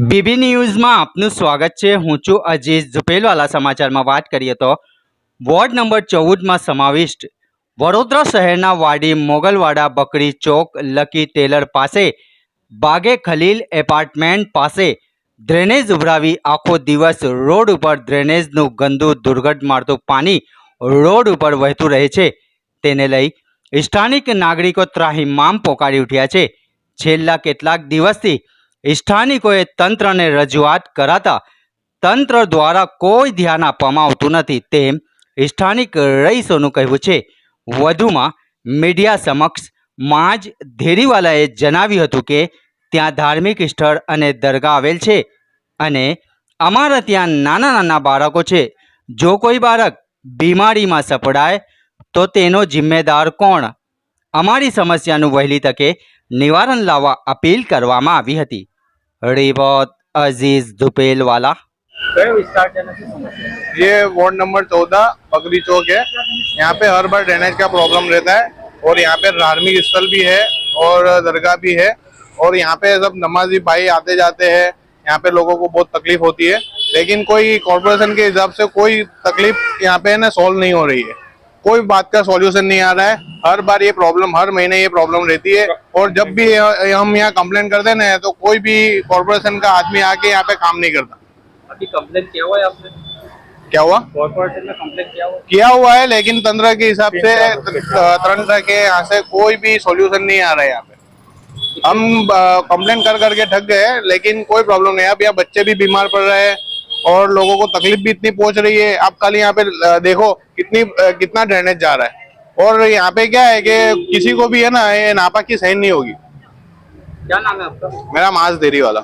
BB ન્યૂઝમાં આપનું સ્વાગત છે. હું છું અજીઝ ઝુપેલવાલા સમાચારમાં વાત કરીએ તો વોર્ડ નંબર ચૌદમાં સમાવિષ્ટ વડોદરા શહેરના વાડી મોગલવાડા બકરી ચોક લકી ટેલર પાસે બાગે ખલીલ એપાર્ટમેન્ટ પાસે ડ્રેનેજ ઉભરાવી આખો દિવસ રોડ ઉપર ડ્રેનેજનું ગંદુ દુર્ગંધ મારતું પાણી રોડ ઉપર વહેતું રહે છે. તેને લઈ સ્થાનિક નાગરિકો ત્રાહિમામ પોકારી ઉઠ્યા છે. છેલ્લા કેટલાક દિવસથી સ્થાનિકોએ તંત્રને રજૂઆત કરાતા તંત્ર દ્વારા કોઈ ધ્યાન આપવામાં આવતું નથી તેમ સ્થાનિક રહીશોનું કહેવું છે. વધુમાં મીડિયા સમક્ષ માજ ધેરીવાલાએ જણાવ્યું હતું કે ત્યાં ધાર્મિક સ્થળ અને દરગાહ આવેલ છે અને અમારા ત્યાં નાના નાના બાળકો છે. જો કોઈ બાળક બીમારીમાં સપડાય તો તેનો જિમ્મેદાર કોણ? અમારી સમસ્યાનું વહેલી તકે નિવારણ લાવવા અપીલ કરવામાં આવી હતી. रिबोत अज़ीज़ दुपेल वाला। ये वार्ड नंबर चौदह बकरी चौक है। यहाँ पे हर बार ड्रेनेज का प्रॉब्लम रहता है और यहाँ पे धार्मिक स्थल भी है और दरगाह भी है और यहाँ पे सब नमाजी भाई आते जाते हैं। यहाँ पे लोगों को बहुत तकलीफ़ होती है। लेकिन कोई कॉरपोरेशन के हिसाब से कोई तकलीफ़ यहाँ पे ना सॉल्व नहीं हो रही है। कोई बात का सॉल्यूशन नहीं आ रहा है। हर बार ये प्रॉब्लम हर महीने ये प्रॉब्लम रहती है। और जब भी हम यहाँ कंप्लेन करते हैं ना तो कोई भी कॉर्पोरेशन का आदमी आके यहाँ पे काम नहीं करता। अभी कंप्लेन किया हुआ है आपने? क्या हुआ? कॉर्पोरेशन में कंप्लेन किया हुआ है? किया हुआ है लेकिन तंत्र के हिसाब से तंत्र के यहाँ से कोई भी सोल्यूशन नहीं आ रहा है यहाँ पे। हम कंप्लेन कर करके ठग गए लेकिन कोई प्रॉब्लम नहीं अब यहाँ बच्चे भी बीमार पड़ रहे हैं। और लोगों को तकलीफ़ भी इतनी पहुँच रही है। आप कल यहाँ पे देखो कितनी कितना ड्रेनेज जा रहा है। और यहाँ पे क्या है कि किसी को भी है ना ये नापा की सहन नहीं होगी। क्या नाम है आपका? मेरा मांस देरी वाला।